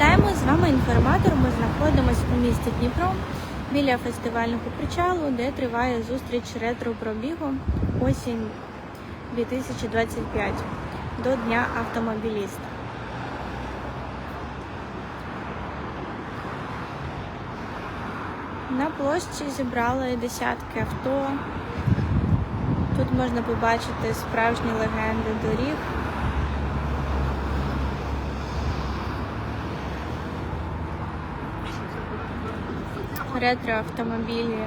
Вітаємо з вами інформатор. Ми знаходимося у місті Дніпро біля фестивального причалу, де триває зустріч ретро пробігу осінь 2025 до Дня автомобіліста. На площі зібрали десятки авто. Тут можна побачити справжні легенди доріг. ретро-автомобілі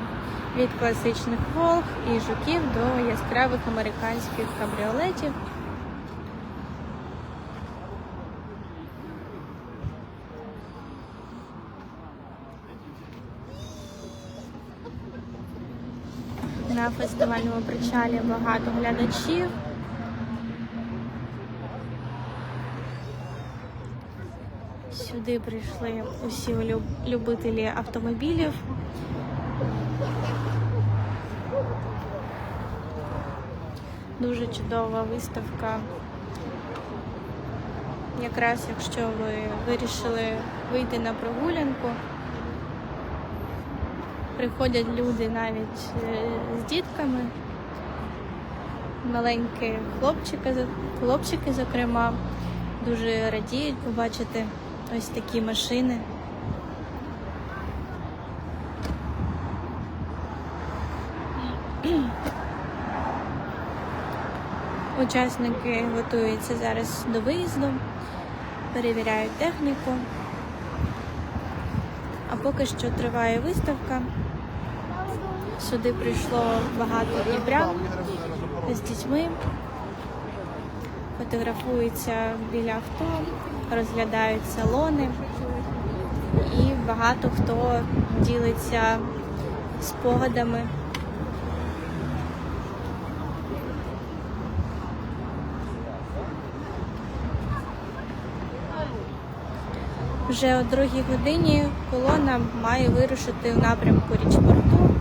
від класичних Волг і жуків до яскравих американських кабріолетів. На фестивальному причалі багато глядачів. Сюди прийшли усі любителі автомобілів. Дуже чудова виставка. Якраз якщо ви вирішили вийти на прогулянку, приходять люди навіть е, з дітками, маленькі хлопчики, хлопчики, зокрема, дуже радіють побачити ось такі машини. Учасники готуються зараз до виїзду, перевіряють техніку. А поки що триває виставка. Сюди прийшло багато дніпрян з дітьми, фотографуються біля авто, розглядають салони і багато хто ділиться спогадами. Вже о другій годині колона має вирушити в напрямку річпорту.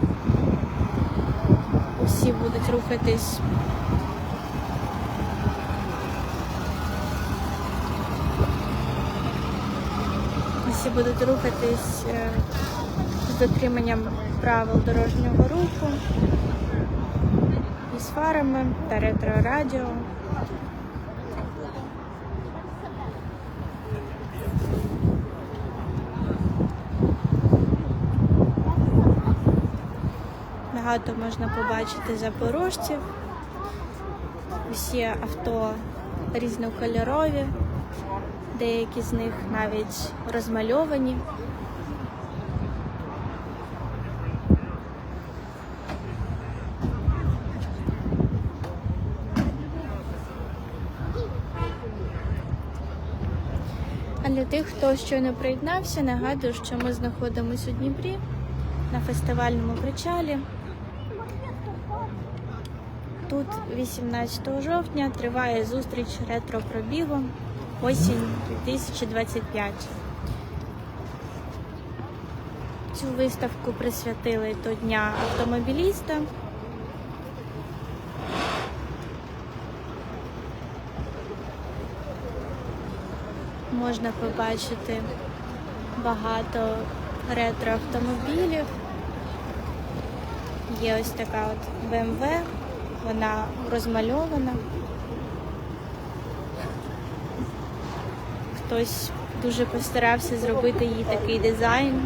Усі будуть рухатись Всі будуть рухатись е, з дотриманням правил дорожнього руху із фарами та ретро-радіо. Багато можна побачити запорожців. Усі авто різнокольорові, деякі з них навіть розмальовані. Для тих, хто щойно приєднався, нагадую, що ми знаходимося у Дніпрі на фестивальному причалі. Тут 18 жовтня триває зустріч ретро-пробігу осінь 2025. Цю виставку присвятили до Дня автомобіліста. Можна побачити багато ретро-автомобілів. Є ось така от BMW, вона розмальована. Хтось дуже постарався зробити їй такий дизайн.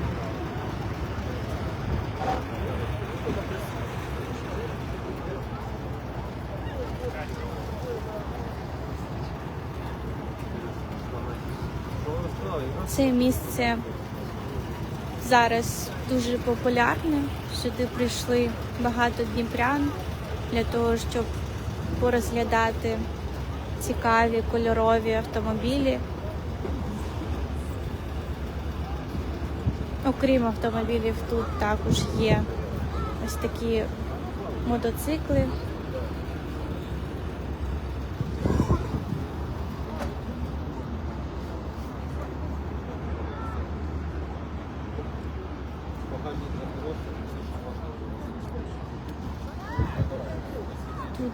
Це місце зараз дуже популярне. Сюди прийшли багато дніпрян для того, щоб порозглядати цікаві кольорові автомобілі. Окрім автомобілів, тут також є ось такі мотоцикли.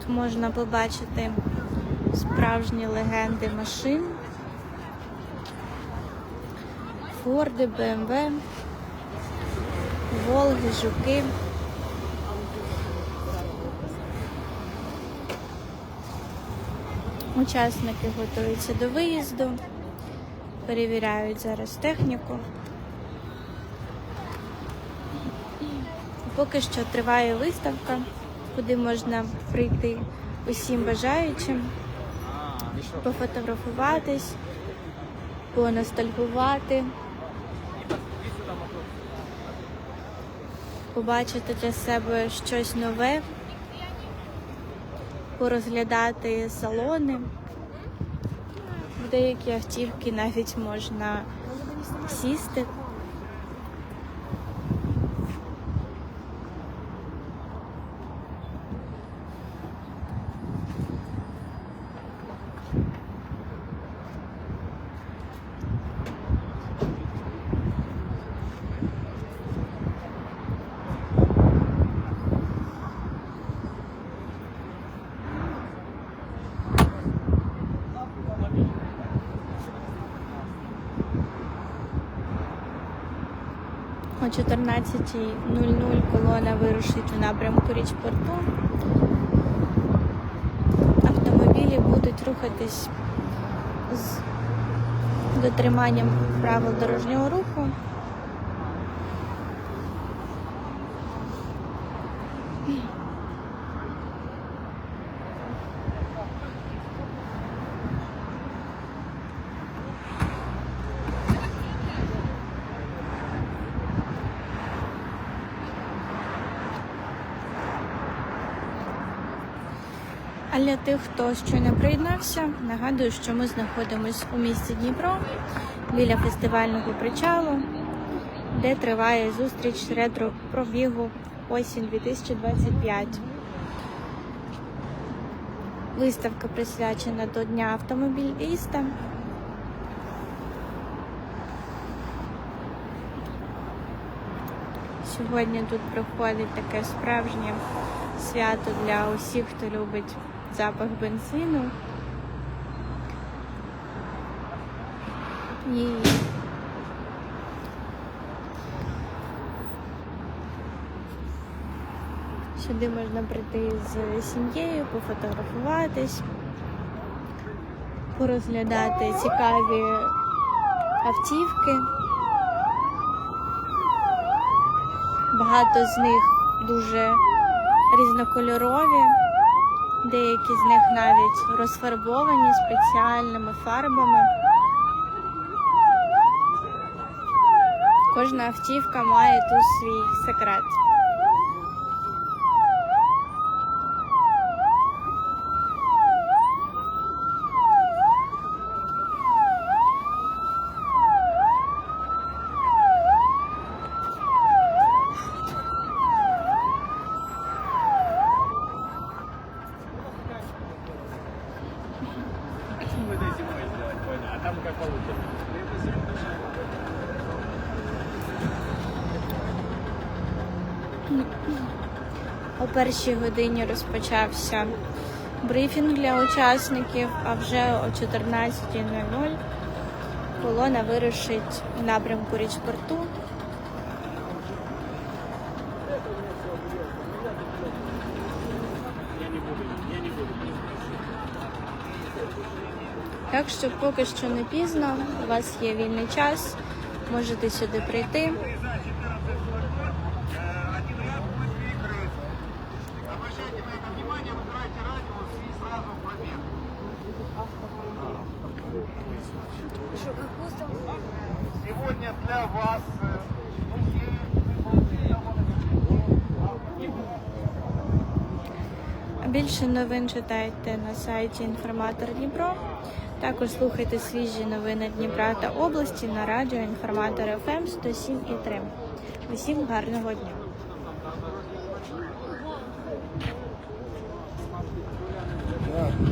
Тут можна побачити справжні легенди машин. Форди, БМВ, Волги, Жуки. Учасники готуються до виїзду, перевіряють зараз техніку. Поки що триває виставка, куди можна прийти усім бажаючим, пофотографуватись, поностальгувати, побачити для себе щось нове, порозглядати салони. Деякі автівки навіть можна сісти. 14.00 колона вирушить у напрямку Річпорту. Автомобілі будуть рухатись з дотриманням правил дорожнього руху. Для тих, хто щойно приєднався, нагадую, що ми знаходимося у місті Дніпро біля фестивального причалу, де триває зустріч ретро пробігу осінь 2025. Виставка присвячена до Дня автомобіліста. Сьогодні тут проходить таке справжнє свято для усіх, хто любить запах бензину. І сюди можна прийти з сім'єю, пофотографуватись, порозглядати цікаві автівки. Багато з них дуже різнокольорові, деякі з них навіть розфарбовані спеціальними фарбами. Кожна автівка має тут свій секрет. О першій годині розпочався брифінг для учасників, а вже о 14.00 колона вирушить в напрямку Річпорту. Так що поки що не пізно, у вас є вільний час, можете сюди прийти. нашу. Сьогодні для вас э, Більше новин читайте на сайті Інформатор Дніпро. Також слухайте свіжі новини Дніпра та області на радіо Інформатор ФМ ем» 107,3. Усім гарного дня! Yeah.